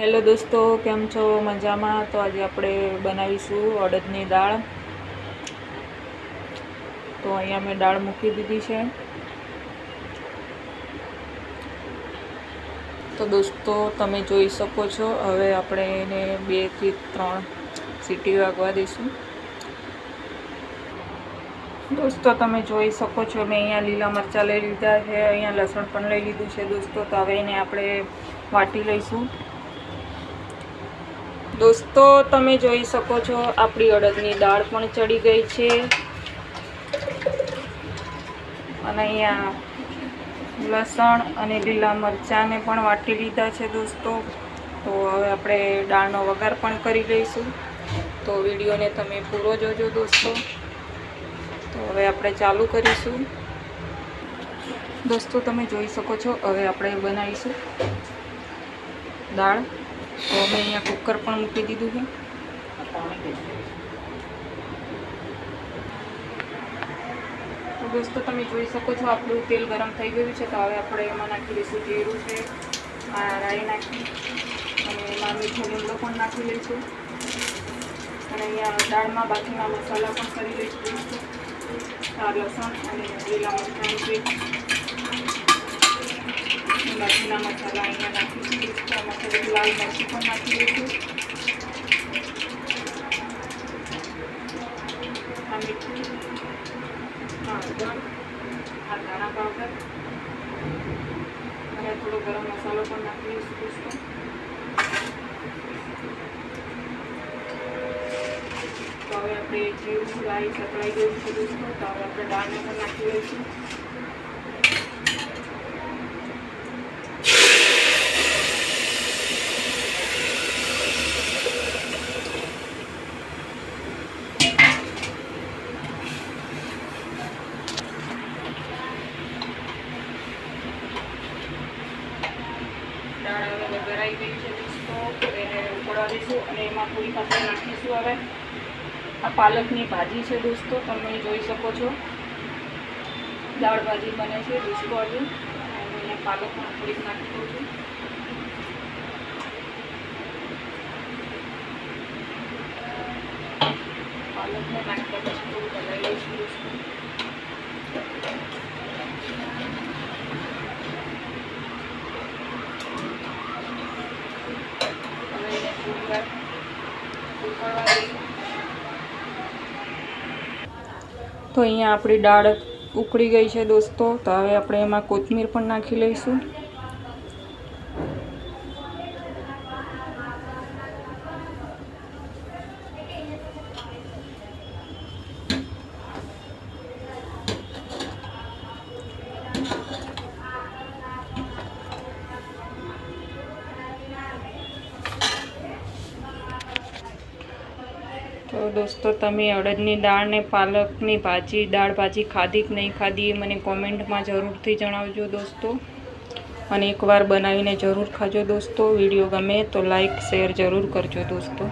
Hello દોસ્તો, કેમ છો? મજામાં? તો આજે આપણે બનાવીશું અડદની દાળ. તો અહીંયા મેં દાળ મૂકી દીધી છે. તો દોસ્તો, તમે જોઈ શકો છો, હવે આપણે એને બેથી ત્રણ સીટી વાગવા દઈશું. દોસ્તો, તમે જોઈ શકો છો, મેં અહીંયા લીલા મરચાં લઈ લીધા છે, અહીંયા લસણ પણ લઈ લીધું છે દોસ્તો, તો હવે એને આપણે વાટી લઈશું. દોસ્તો, તમે જોઈ શકો છો, આપણી અડદની દાળ પણ ચડી ગઈ છે. અને અહીંયા લસણ અને લીલા મરચાંને પણ વાટી લીધા છે દોસ્તો. તો હવે આપણે દાળનો વઘાર પણ કરી લઈશું. તો વિડીયોને તમે પૂરો જોજો દોસ્તો. તો હવે આપણે ચાલુ કરીશું. દોસ્તો, તમે જોઈ શકો છો, હવે આપણે બનાવીશું દાળ. તો હવે અહીંયા કુકર પણ મૂકી દીધું છે. તો દોસ્તો, તમે જોઈ શકો છો, આપણું તેલ ગરમ થઈ ગયું છે, તો હવે આપણે એમાં નાખી દઈશું જીરું છે, આ રાઈ નાખી, અને એમાં મીઠો લીમડો પણ નાખી લઈશું. અને અહીંયા દાળમાં બાકીના મસાલા પણ કરી લઈશું લસણ અને લીલા મરચાં છે બાકીના મસાલા અહીંયા નાખીશું. લાલ મરચું પણ નાખી દઈશું આ મીઠું હળદર આ ધાણા પાવડર અને થોડો ગરમ મસાલો પણ નાખી દઈશું દોસ્તો તો હવે આપણે જીરું રાઈ સકળાઈ ગયું છે દોસ્તો. તો હવે આપણે દાળને પણ નાખી દઈશું દાળ વઘારાઈ ગઈ છે દોસ્તો એને ઉકળવા દઈશું અને એમાં થોડીક આપણે નાખીશું હવે. આ પાલકની ભાજી છે દોસ્તો, તમે જોઈ શકો છો. દાળ ભાજી બને છે દોસ્તો હજુ અને અહીંયા પાલક પણ થોડીક નાખી દઉં છું. પાલકને નાખ્યા પછી થોડું બનાવી લઈશું દોસ્તો હવે એને થોડી વાર ઉકળવા દઈશું તો અહીંયા આપણી દાળ ઉકળી ગઈ છે દોસ્તો. તો હવે આપણે એમાં કોથમીર પણ નાખી લઈશું. તો દોસ્તો, તમે અડદની દાળ ને પાલકની ભાજી, દાળ ભાજી ખાધી કે નહીં ખાધી એ મને કોમેન્ટમાં જરૂરથી જણાવજો દોસ્તો. અને એકવાર બનાવીને જરૂર ખાજો દોસ્તો. વીડિયો ગમે તો લાઈક, શેર જરૂર કરજો દોસ્તો.